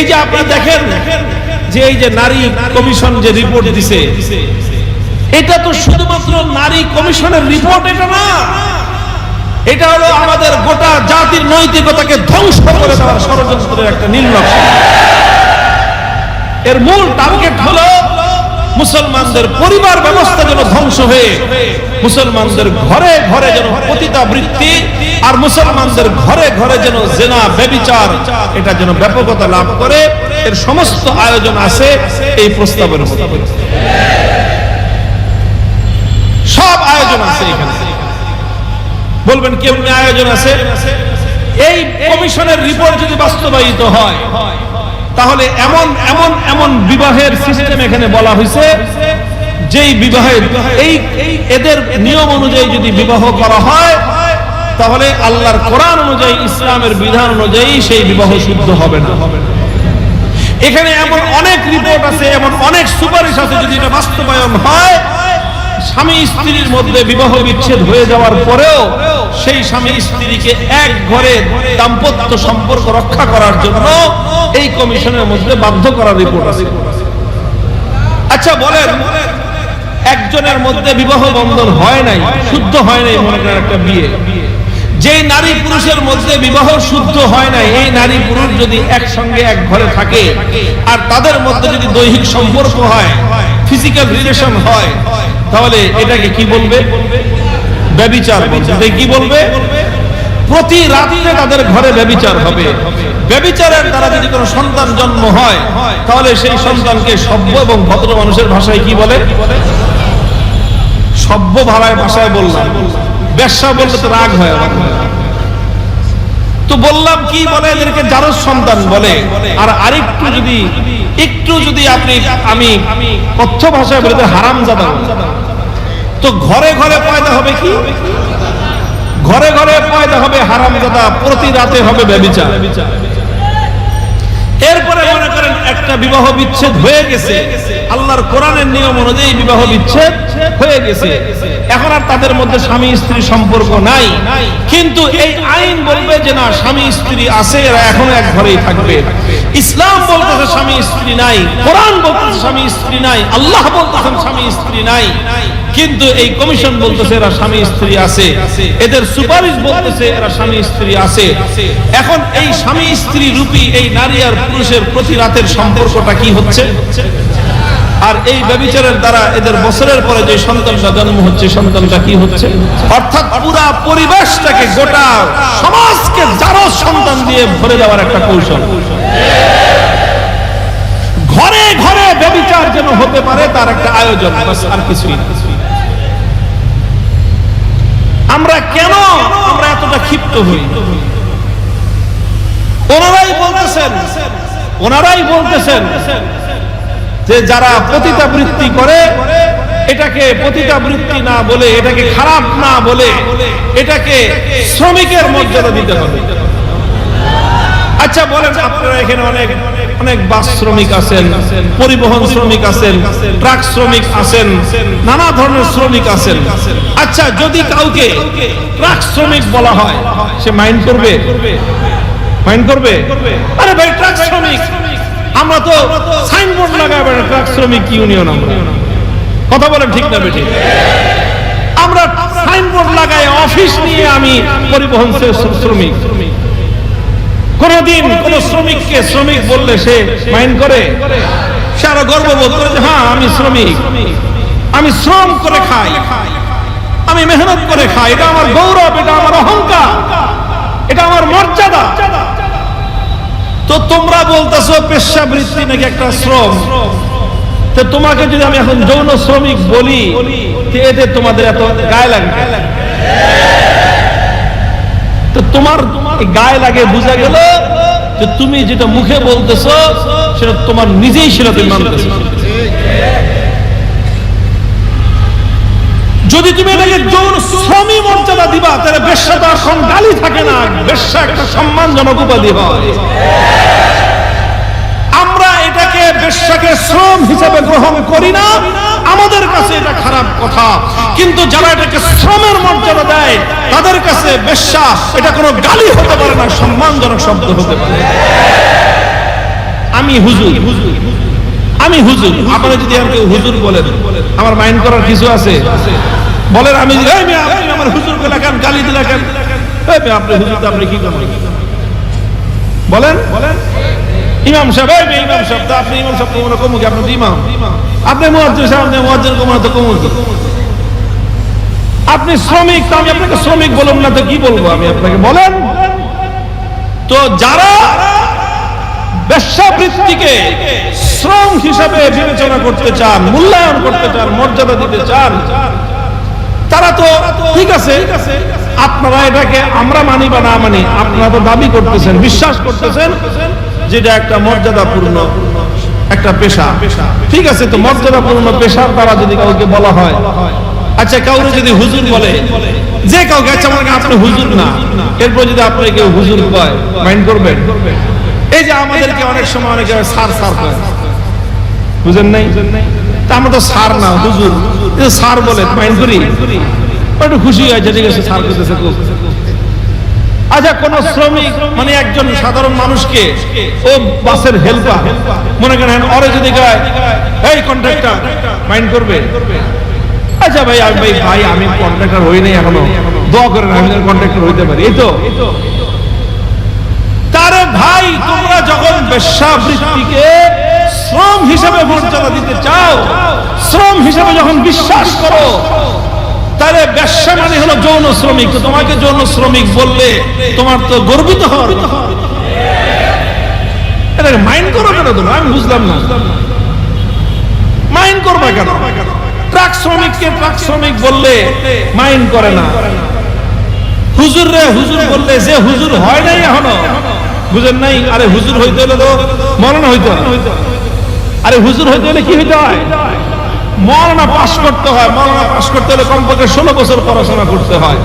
এই যে আপনি দেখেন যে এই যে নারী কমিশন যে রিপোর্ট দিছে, এটা তো শুধুমাত্র নারী কমিশনের রিপোর্ট এটা না। এটা হলো আমাদের গোটা জাতির নৈতিকতাকে ধ্বংস করে দেওয়ার ষড়যন্ত্রের একটা নির্লক্ষ এর মূল টার্গেট হলো মুসলমানদের পরিবার ব্যবস্থা যেন ধ্বংস হয়ে, মুসলমানদের ঘরে ঘরে যেন পতিতা বৃত্তি আর মুসলমানদের ঘরে ঘরে যেন জেনা বেবিচার এটা যেন ব্যাপকতা লাভ করে, এর সমস্ত আয়োজন আছে এই প্রস্তাবের সব আয়োজন আছে এখানে। বলবেন কেমনি আয়োজন আছে? এই কমিশনের রিপোর্ট যদি বাস্তবায়িত হয় তাহলে এমন এমন এমন বিবাহের সিস্টেম এখানে বলা হয়েছে, যেই বিবাহের এই এদের নিয়ম অনুযায়ী যদি বিবাহ করা হয়, তাহলে আল্লাহর কোরআন অনুযায়ী, ইসলামের বিধান অনুযায়ী সেই বিবাহ শুদ্ধ হবে না। এখানে এমন অনেক রিপোর্ট আছে, এমন অনেক সুপারিশ আছে, যদি এটা বাস্তবায়ন হয়, স্বামী স্ত্রীর মধ্যে বিবাহ বিচ্ছেদ হয়ে যাওয়ার পরেও সেই স্বামী স্ত্রীকে এক ঘরে দাম্পত্য সম্পর্ক রক্ষা করার জন্য এই কমিশনের মধ্যে বাধ্য করার রিপোর্ট আছে। আচ্ছা বলেন, একজনের মধ্যে বিবাহ বন্ধন হয় নাই, শুদ্ধ হয় নাই মনে করেন একটা বিয়ে। যে নারী পুরুষের মধ্যে বিবাহ শুদ্ধ হয় নাই, এই নারী পুরুষ যদি একসঙ্গে এক ঘরে থাকে, আর তাদের মধ্যে যদি দৈহিক সম্পর্ক হয় ফিজিক্যাল রিলেশন হয়, তাহলে এটাকে কি বলবে? ব্যবিচার বলবে। কি বলবে? প্রতি রাত্রে তাদের ঘরে ব্যবিচার হবে। ব্যবিচারের দ্বারা যদি কোনো সন্তান জন্ম হয়, তাহলে সেই সন্তানকে সভ্য এবং ভদ্র মানুষের ভাষায় কি বলে? সভ্য ভাড়ায় ভাষায় বললাম। ব্যবসা বললে তো রাগ হয় তো বললাম কি বলে? এদেরকে জারজ সন্তান বলে। আর আরেকটু যদি, একটু যদি আপনি, আমি কথ্য ভাষায় বলে হারাম জাদা তো ঘরে ঘরে পয়দা হবে কি? ঘরে ঘরে পয়দা হবে হারাম জাদা প্রতি রাতে হবে ব্যবিচার। একটা বিবাহ বিচ্ছেদ হয়ে গেছে। আল্লাহর কোরআনের নিয়ম অনুযায়ী বিবাহ বিচ্ছেদ হয়ে গেছে। এখন আর তাদের মধ্যে স্বামী স্ত্রী সম্পর্ক নাই। কিন্তু এই আইন বলবে যে না, স্বামী স্ত্রী আছে, এরা এখনও এক ঘরেই থাকবে। ইসলাম বলতেছে স্বামী স্ত্রী নাই, কোরআন বলতেছে স্বামী স্ত্রী নাই, আল্লাহ বলতেছেন স্বামী স্ত্রী নাই। কিন্তু এই কমিশন বলতেছে এরা স্বামী, স্ত্রী আছে। এদের সুপারিশ বলতেছে এরা স্বামী, স্ত্রী আছে। এখন এই স্বামী, স্ত্রী রূপী এই নারী আর পুরুষের প্রতি রাতের সম্পর্কটা কি হচ্ছে? আর এই ব্যবিচারের দ্বারা এদের বছরের পরে যে সন্তানটা জন্ম হচ্ছে সন্তানটা কি হচ্ছে? অর্থাৎ পুরা পরিবেশটাকে গোটা সমাজকে যারো সন্তান দিয়ে ভরে দেওয়ার একটা কৌশল। ঘরে ঘরে ব্যবিচার যেন হতে পারে, তার একটা আয়োজন আর কিছুই না। আমরা কেন আমরা এতটা ক্ষিপ্ত হই? ওনারাই বলতেছেন ওনারাই বলতেছেন যে যারা পতিতা বৃত্তি করে, এটাকে পতিতা বৃত্তি না বলে, এটাকে খারাপ না বলে, এটাকে শ্রমিকের মর্যাদা দিতে হবে। আচ্ছা বলেন, আপনারা এখানে অনেক অনেক বাস শ্রমিক আছেন, পরিবহন শ্রমিক আছেন, ট্রাক শ্রমিক আছেন, নানা ধরনের শ্রমিক আছেন। আচ্ছা যদি কাউকে ট্রাক শ্রমিক বলা হয়, সে মাইন্ড করবে? মাইন্ড করবে? আরে ভাই, ট্রাক শ্রমিক। আমরা তো সাইনবোর্ড লাগাই ট্রাক শ্রমিক ইউনিয়ন আমরা। কথা বলেন ঠিক না বেঠিক? আমরা সাইনবোর্ড লাগাই অফিস নিয়ে আমি পরিবহন শ্রমিক। কোনদিন কোন শ্রমিককে শ্রমিক বললে সে মাইন্ড করে? সে আরও গর্ববোধ করে যে হ্যাঁ আমি শ্রমিক। আমি শ্রম করে খাই। আমি মেহনত করে খাই। এটা আমার গৌরব, এটা আমার অহংকার। এটা আমার মর্যাদা। তো তোমরা বলতেছো, পেশাবৃত্তি নাকি একটা শ্রম? তো তোমাকে যদি আমি এখন যৌন শ্রমিক বলি এতে তোমাদের এত গায়ে লাগে তো তোমার গায়ে লাগে বুঝা গেল যে তুমি যেটা মুখে বলতেছো, সেটা তোমার নিজেই সেটা তুমি মানতেছো। যদি তুমি এটাকে যৌন শ্রমী মর্যাদা দিবা, তাহলে বেশ্যা তো আর গালি থাকে না। বেশ্যা একটা সম্মানজনক উপাধি হয়। আমরা এটাকে বেশ্যাকে শ্রম হিসেবে গ্রহণ করি না। আমাদের কাছে এটা খারাপ কথা। কিন্তু যারা এটাকে শ্রমের মর্যাদা দেয় তাদের কাছে বেশ্যা এটা কোনো গালি হতে পারে না সম্মানজনক শব্দ হতে পারে। আমি হুজুর আমি হুজুর। আপনারা যদি আর কেউ হুজুর বলেন আমার মাইন্ড করার কিছু আছে? বলেন আমি যদি, "এই মিয়া, আপনি আমার হুজুরকে লেখান গালি দিলে কেন? আপনি হুজুর আপনি কি করেন বলেন? বলেন ইমাম সাহেব ইমাম সাহেব আপনি ইমাম সাহেব কমনে কমু কি আপনি ইমাম। আপনি মুয়াজ্জিন সাহেব আপনি মুয়াজ্জিন কমনে তো কমু কি আপনি শ্রমিক, তো আমি আপনাকে শ্রমিক বলুন না তো কি বলব আমি আপনাকে? বলেন। তো যারা বেশ্যাবৃত্তিকে শ্রম হিসাবে বিবেচনা করতে চান, মূল্যায়ন করতে চান, মর্যাদা দিতে চান, তারা তো ঠিক আছে, আপনারা এটাকে আমরা মানি বা না মানি, আপনারা তো দাবি করতেছেন, বিশ্বাস করতেছেন যেটা একটা মর্যাদাপূর্ণ একটা পেশা। ঠিক আছে তো, মর্যাদাপূর্ণ পেশার দ্বারা যদি কাউকে বলা হয় আচ্ছা কাউকে যদি হুজুর বলে যে কাউকে আচ্ছা মনে আপনি হুজুর না এরপর যদি আপনি কেউ হুজুর কয় মাইন্ড করবেন? এই যে আমাদেরকে অনেক সময় অনেকে সার সার কয়। বুঝেন নাই? তা আমরা তো সার না হুজুর। সার বলে মাইন্ড করি। একটু খুশি হয়েছে ঠিক আছে সার করতেছে খুব। আচ্ছা কোন শ্রমিক মানে একজন সাধারণ মানুষকে ও বাসের হেল্পার মনে করেন ওরে যদি গায় এই কন্ট্রাক্টর মাইন্ড করবে। আচ্ছা ভাই আমি ভাই ভাই, আমি কন্ট্রাক্টর হই নাই এখনও। দোয়া করেন, আমি কন্ট্রাক্টর হইতে পারি। এই তো। তারে ভাই, তোমরা যখন বেশ্যাবৃত্তিকে শ্রম হিসেবে মর্যাদা দিতে চাও, শ্রম হিসেবে যখন বিশ্বাস করো, তাহলে ব্যবসা মানে হলো যৌন শ্রমিক। তোমাকে যৌন শ্রমিক বললে তোমার তো গর্বিত হওয়ার মাইন্ড করো কেন তোমরা? আমি বুঝলাম না। মাইন্ড করবা কেন? ট্রাক শ্রমিককে ট্রাক শ্রমিক বললে মাইন্ড করে না। হুজুর রে হুজুর বললে যে হুজুর হয় নাই এখনও, বুঝেন নাই? আরে হুজুর হইতে হলে তো মরণ হইতে আরে হুজুর হইতে হলে কি হইতে হয়? মরণা পাশ করতে হয়। মরণা পাশ করতে হলে কমপক্ষে ষোলো বছর পড়াশোনা করতে হয়।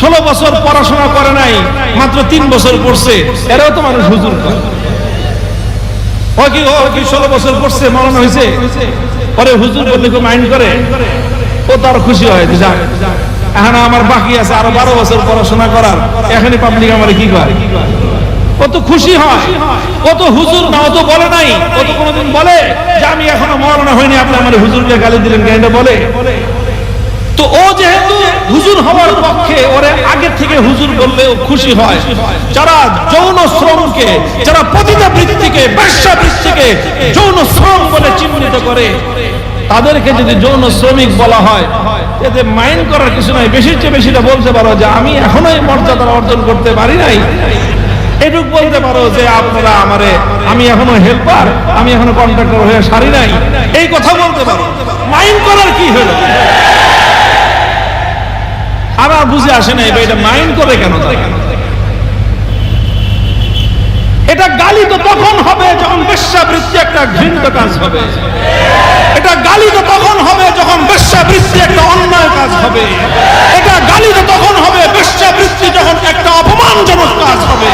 ষোলো বছর পড়াশোনা করে নাই, মাত্র তিন বছর পড়ছে। এরাও তো মানুষ হুজুর ও কি ষোলো বছর পড়ছে, মরণ হয়েছে পরে হুজুর বললে কেউ মাইন্ড করে। ও তার খুশি হয় যাক এখন আমার বাকি আছে আরও বারো বছর পড়াশোনা করার। এখনই পাবলিক আমার কি করে ও তো খুশি হয়। ও তো হুজুর না, ও তো বলে নাই। ও তো কোনোদিন বলে যে, আমি এখনও মরণা হয়নি আপনি আমার হুজুরকে গালি দিলেন এটা বলে। তো ও যেহেতু হুজুর হওয়ার পক্ষে, ওরে আগে থেকে হুজুর বললে ও খুশি হয়। যারা যৌন শ্রমকে, যারা পতিতা বৃত্তিকে ব্যবসা বৃত্তিকে যৌন শ্রম বলে চিহ্নিত করে তাদেরকে যদি যৌন শ্রমিক বলা হয়, এতে মাইন্ড করার কিছু নাই। বেশির চেয়ে বেশিটা বলতে পারো যে, আমি এখনও এই মর্যাদা অর্জন করতে পারি নাই। এটুক বলতে পারো যে, আপনারা আমারে, আমি এখনও হেল্পার আমি এখনও কন্ট্রাক্টর হয়ে সারি নাই। এই কথা বলতে পারো। মাইন্ড করার কি হলো? আমার বুঝে আসে না এটা মাইন্ড করে কেন এটা গালি তো তখন হবে যখন বেশ্যাবৃত্তি একটা ঘৃণিত কাজ হবে। এটা গালি তো তখন হবে যখন বেশ্যাবৃত্তি একটা অন্যায় কাজ হবে। এটা গালি তো তখন হবে বেশ্যাবৃত্তি যখন একটা অপমানজনক কাজ হবে।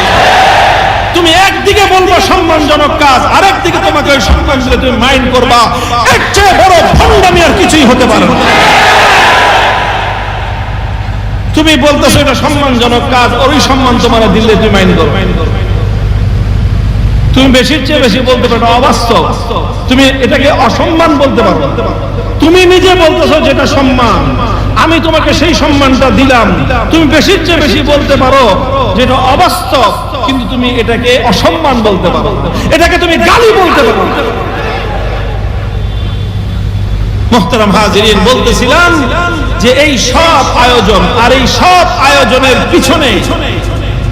তুমি একদিকে বলব সম্মানজনক কাজ, আরেক দিকে তোমাকে ওই সম্মান দিলে তুমি মাইন্ড করবা। এর চেয়ে বড় ভণ্ডামি আর কিছুই হতে পারে না। তুমি বলতেছো এটা সম্মানজনক কাজ ওই সম্মান তোমার দিলে তুমি মাইন্ড করো তুমি বেশির চেয়ে বেশি বলতে পারো অবাস্তব। তুমি এটাকে অসম্মান বলতে পারো। তুমি নিজে বলতেছো যেটা সম্মান। আমি তোমাকে সেই সম্মানটা দিলাম। তুমি বেশির চেয়ে বেশি বলতে পারো যেটা অবাস্তব, কিন্তু তুমি এটাকে অসম্মান বলতে পারো। এটাকে তুমি গালি বলতে পারো। মোহতারাম হাজিরিন, বলতেছিলাম যে এই সব আয়োজন আর এই সব আয়োজনের পিছনে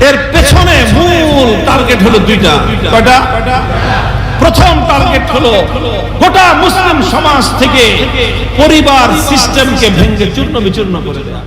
এর পেছনে মূল টার্গেট হলো দুইটা। কয়টা? প্রথম টার্গেট হলো গোটা মুসলিম সমাজ থেকে পরিবার সিস্টেমকে ভেঙে চূর্ণ বিচূর্ণ করে দেয়া।